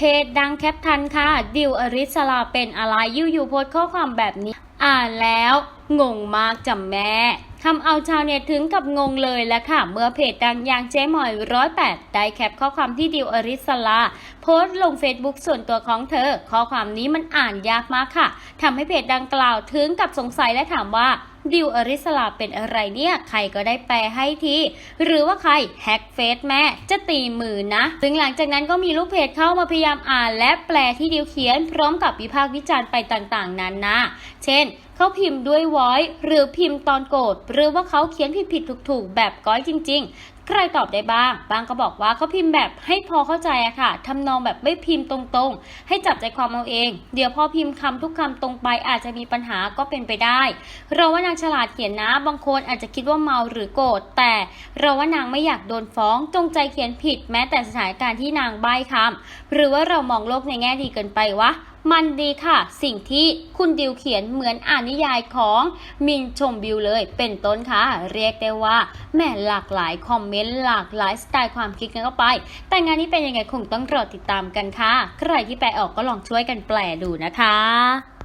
เพจดังแคปทันค่ะ ดิวอริสลาเป็นอะไรอยู่ๆโพสข้อความแบบนี้ อ่านแล้ว งงมากจำแม่ทำเอาชาวเน็ตถึงกับงงเลยแหละค่ะ เมื่อเพจดังอย่างเจ๊หมอยร้อยแปดได้แคปข้อความที่ดิวอริสลาโพสต์ลงเฟซบุ๊กส่วนตัวของเธอ ข้อความนี้มันอ่านยากมากค่ะทำให้เพจดังกล่าวถึงกับสงสัยและถามว่าดิวอริสลาเป็นอะไรเนี่ย ใครก็ได้แปลให้ทีหรือว่าใครแฮกเฟซแม่จะตีมือนะซึ่งหลังจากนั้นก็มีลูกเพจเข้ามาพยายามอ่าน และแปลที่ดิวเขียน พร้อมกับวิพากษ์วิจารณ์ไปต่างๆนั้นนะ เช่น เขาพิมพ์ด้วยวอยหรือพิมพ์ตอนโกรธหรือว่าเขาเขียนผิดๆถูกๆ แบบก้อยจริง ๆ ใครตอบได้บ้าง บางก็บอกว่าเขาพิมพ์แบบให้พอเข้าใจอะค่ะทำนองแบบไม่พิมพ์ตรงๆ ให้จับใจความเอาเอง เดี๋ยวพอพิมพ์คำทุกคำตรงไปอาจจะมีปัญหาก็เป็นไปได้ เราว่านางฉลาดเขียนนะ บางคนอาจจะคิดว่าเมาหรือโกรธแต่เราว่านางไม่อยากโดนฟ้อง จงใจเขียนผิด แม้แต่สถานการณ์ที่นางใบ้คำหรือว่าเรามองโลกในแง่ดีเกินไปวะมันดีค่ะ สิ่งที่คุณดิวเขียนเหมือนอ่านนิยายของมินชมบิวเลยเป็นต้นค่ะ เรียกได้ว่าแม่หลากหลายคอมเมนต์หลากหลายสไตล์ความคิดกันเข้าไป แต่งานนี้เป็นยังไงคงต้องรอติดตามกันค่ะ ใครที่แปลออกก็ลองช่วยกันแปลดูนะคะ